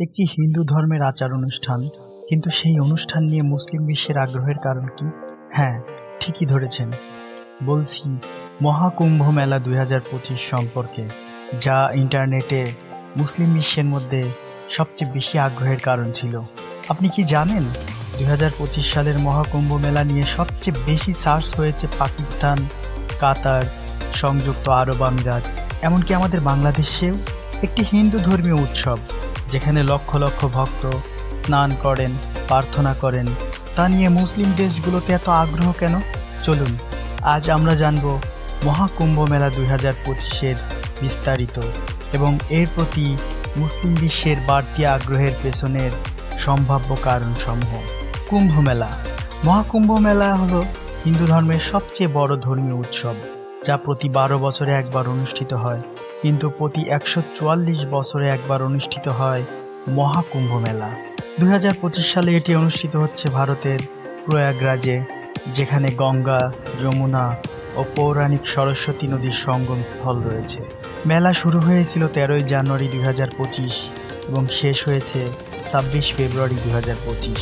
একটি হিন্দু ধর্মের আচার অনুষ্ঠান। কিন্তু সেই অনুষ্ঠান নিয়ে মুসলিম বিশ্বের আগ্রহের কারণ কি? হ্যাঁ ঠিকই ধরেছেন। বলছি, মহাকুম্ভ মেলা দুই হাজার পঁচিশ সম্পর্কে, যা ইন্টারনেটে মুসলিম বিশ্বের মধ্যে সবচেয়ে বেশি আগ্রহের কারণ ছিল। আপনি কি জানেন, দুই হাজার পঁচিশ সালের মহাকুম্ভ মেলা নিয়ে সবচেয়ে বেশি সার্চ হয়েছে পাকিস্তান, কাতার, সংযুক্ত আরব আমিরাত, এমনকি আমাদের বাংলাদেশেও? একটি হিন্দু ধর্মীয় উৎসব। যেখানে লক্ষ লক্ষ ভক্ত স্নান করেন, প্রার্থনা করেন। তা নিয়ে মুসলিম দেশগুলোতে এত আগ্রহ কেন? চলুন, আজ আমরা জানব মহাকুম্ভ মেলা দুই হাজার পঁচিশের বিস্তারিত এবং এর প্রতি মুসলিম বিশ্বের বাড়তি আগ্রহের পেছনের সম্ভাব্য কারণসমূহ। কুম্ভ মেলা। মহাকুম্ভ মেলা হলো হিন্দু ধর্মের সবচেয়ে বড় ধর্মীয় উৎসব। যা প্রতি বারো বছরে একবার অনুষ্ঠিত হয়, কিন্তু প্রতি একশো চুয়াল্লিশ বছরে একবার অনুষ্ঠিত হয় মহাকুম্ভ মেলা। দু হাজার পঁচিশ সালে এটি অনুষ্ঠিত হচ্ছে ভারতের প্রয়াগরাজে, যেখানে গঙ্গা, যমুনা ও পৌরাণিক সরস্বতী নদীর সঙ্গম স্থল রয়েছে। মেলা শুরু হয়েছিল তেরোই জানুয়ারি দুই হাজার পঁচিশ এবং শেষ হয়েছে ছাব্বিশ ফেব্রুয়ারি দুই হাজার পঁচিশ।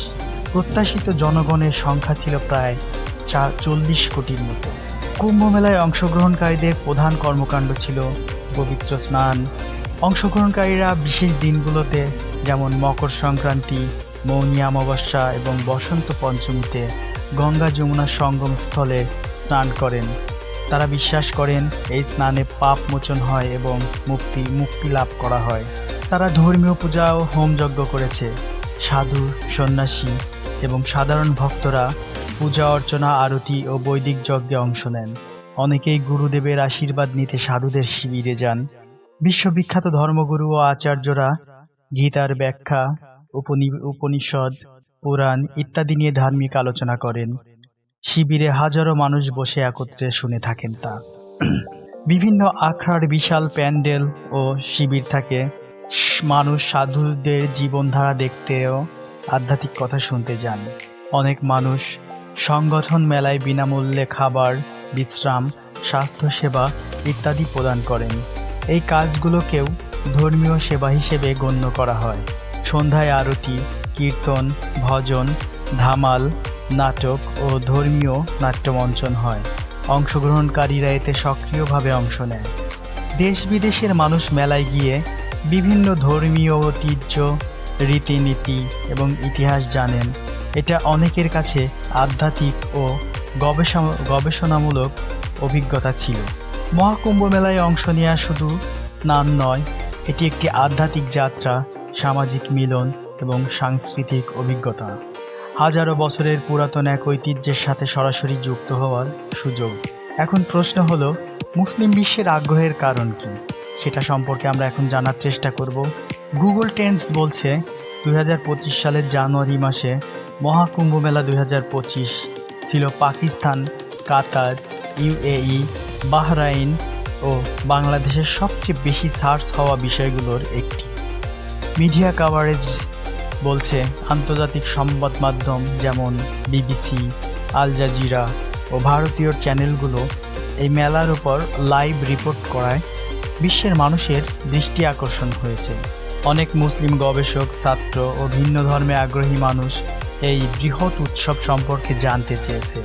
প্রত্যাশিত জনগণের সংখ্যা ছিল প্রায় চা চল্লিশ কোটির মতো। কুম্ভ মেলায় অংশগ্রহণকারীদের প্রধান কর্মকাণ্ড ছিল পবিত্র স্নান। অংশগ্রহণকারীরা বিশেষ দিনগুলোতে যেমন মকর সংক্রান্তি, মৌনী অমাবস্যা এবং বসন্ত পঞ্চমীতে গঙ্গা যমুনার সঙ্গম স্থলে স্নান করেন। তারা বিশ্বাস করেন এই স্নানে পাপ মোচন হয় এবং মুক্তি মুক্তি লাভ করা হয়। তারা ধর্মীয় পূজা ও হোমযজ্ঞ করেছে। সাধু, সন্ন্যাসী এবং সাধারণ ভক্তরা পূজা, অর্চনা, আরতি ও বৈদিক যজ্ঞে অংশ নেন। অনেকেই গুরুদেবের আশীর্বাদ নিতে সাধুদের শিবিরে যান। বিশ্ববিখ্যাত ধর্মগুরু ও আচার্যরা গীতার ব্যাখ্যা, উপনি- উপনিষদ, পুরাণ ইত্যাদি নিয়ে ধার্মিক আলোচনা করেন। শিবিরে হাজারো মানুষ বসে একত্রে শুনে থাকেন তা। বিভিন্ন আখড়ার বিশাল প্যান্ডেল ও শিবির থাকে। মানুষ সাধুদের জীবনধারা দেখতেও আধ্যাত্মিক কথা শুনতে যান। অনেক মানুষ সংগঠন মেলায় বিনামূল্যে খাবার, বিশ্রাম, স্বাস্থ্যসেবা ইত্যাদি প্রদান করেন। এই কাজগুলোকেও ধর্মীয় সেবা হিসেবে গণ্য করা হয়। সন্ধ্যায় আরতি, কীর্তন, ভজন, ধামাল, নাটক ও ধর্মীয় নাট্যমঞ্চন হয়। অংশগ্রহণকারীরা এতে সক্রিয়ভাবে অংশ নেয়। দেশ বিদেশের মানুষ মেলায় গিয়ে বিভিন্ন ধর্মীয় ঐতিহ্য, রীতিনীতি এবং ইতিহাস জানেন। এটা অনেকের কাছে আধ্যাত্মিক ও গবেষণা, গবেষণামূলক অভিজ্ঞতা ছিল। মহাকুম্ভ মেলায় অংশ নেওয়া শুধু স্নান নয়, এটি একটি আধ্যাত্মিক যাত্রা, সামাজিক মিলন এবং সাংস্কৃতিক অভিজ্ঞতা। হাজারো বছরের পুরাতন এক ঐতিহ্যের সাথে সরাসরি যুক্ত হওয়ার সুযোগ। এখন প্রশ্ন হলো, মুসলিম বিশ্বের আগ্রহের কারণ কি? সেটা সম্পর্কে আমরা এখন জানার চেষ্টা করব। গুগল ট্রেন্ডস বলছে দু হাজার পঁচিশ সালের জানুয়ারি মাসে মহাকুম্ভ মেলা দু হাজার পঁচিশ ছিল পাকিস্তান, কাতার, ইউএই, বাহরাইন ও বাংলাদেশের সবচেয়ে বেশি সার্চ হওয়া বিষয়গুলোর একটি। মিডিয়া কাভারেজ বলছে, আন্তর্জাতিক সংবাদ মাধ্যম যেমন বিবিসি, আল জাজিরা ও ভারতীয় চ্যানেলগুলো এই মেলার উপর লাইভ রিপোর্ট করায় বিশ্বের মানুষের দৃষ্টি আকর্ষণ হয়েছে। অনেক মুসলিম গবেষক, ছাত্র ও ভিন্ন ধর্মে আগ্রহী মানুষ এই বৃহৎ উৎসব সম্পর্কে জানতে চেয়েছে।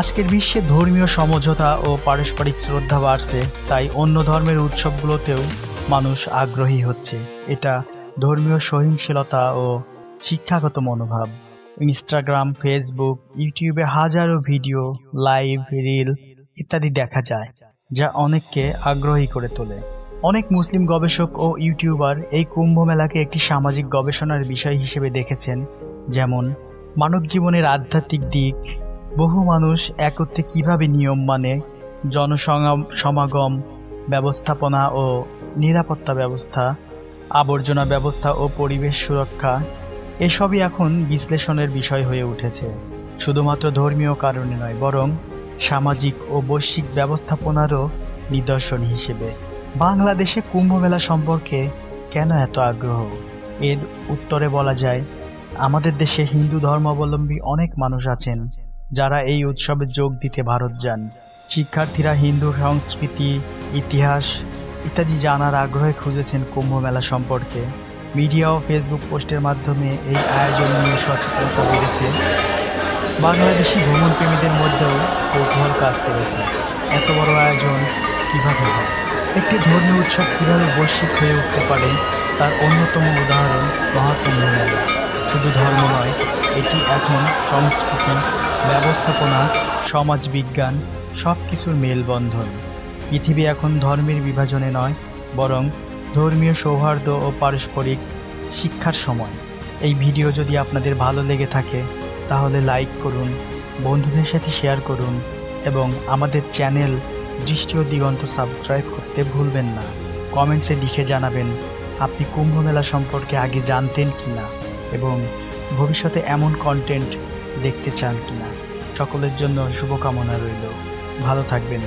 আজকের বিশ্বে ধর্মীয় সমঝোতা ও পারস্পরিক শ্রদ্ধা বাড়ছে, তাই অন্য ধর্মের উৎসবগুলোতেও মানুষ আগ্রহী হচ্ছে। এটা ধর্মীয় সহিংসলতা ও শিক্ষাগত মনোভাব। ইনস্টাগ্রাম, ফেসবুক, ইউটিউবে হাজারো ভিডিও, লাইভ, রিল ইত্যাদি দেখা যায়, যা অনেককে আগ্রহী করে তোলে। অনেক মুসলিম গবেষক ও ইউটিউবার এই কুম্ভ মেলাকে একটি সামাজিক গবেষণার বিষয় হিসেবে দেখেছেন, যেমন মানব জীবনের আধ্যাত্মিক দিক, বহু মানুষ একত্রে কীভাবে নিয়ম মানে জনসমাগম ব্যবস্থাপনা ও নিরাপত্তা ব্যবস্থা, আবর্জনা ব্যবস্থা ও পরিবেশ সুরক্ষা, এসবই এখন বিশ্লেষণের বিষয় হয়ে উঠেছে। শুধুমাত্র ধর্মীয় কারণে নয়, বরং সামাজিক ও বৈশ্বিক ব্যবস্থাপনারও নিদর্শন হিসেবে। বাংলাদেশে কুম্ভ মেলা সম্পর্কে কেন এত আগ্রহ? এর উত্তরে বলা যায় আমাদের দেশে হিন্দু ধর্মাবলম্বী অনেক মানুষ আছেন, যারা এই উৎসবে যোগ দিতে ভারত যান। শিক্ষার্থীরা হিন্দু সংস্কৃতি, ইতিহাস ইত্যাদি জানার আগ্রহে খুঁজেছেন কুম্ভ মেলা সম্পর্কে। মিডিয়া ও ফেসবুক পোস্টের মাধ্যমে এই আয়োজন নিয়ে সচেতনতা বেড়েছে। বাংলাদেশি ভ্রমণ প্রেমীদের মধ্যেও কৌতূহল কাজ করেছে। এত বড় আয়োজন কীভাবে হয়? একটি ধর্মীয় উৎসব কীভাবে বৈশ্বিক হয়ে উঠতে পারে, তার অন্যতম উদাহরণ মহাকুম্ভ মেলা। শুধু ধর্ম নয়, এটি এখন সংস্কৃতি, ব্যবস্থাপনা সমাজবিজ্ঞান সব কিছুর মেলবন্ধন। পৃথিবী এখন ধর্মের বিভাজনে নয়, বরং ধর্মীয় সৌহার্দ্য ও পারস্পরিক শিক্ষার সময়। এই ভিডিও যদি আপনাদের ভালো লেগে থাকে, তাহলে লাইক করুন, বন্ধুদের সাথে শেয়ার করুন, এবং আমাদের চ্যানেল দৃষ্টি ও দিগন্ত সাবস্ক্রাইব করতে ভুলবেন না। কমেন্টসে লিখে জানাবেন, আপনি কুম্ভ মেলা সম্পর্কে আগে জানতেন কিনা। এবং ভবিষ্যতে এমন কন্টেন্ট দেখতে চান কিনা? সকলের জন্য শুভকামনা রইল। ভালো থাকবেন।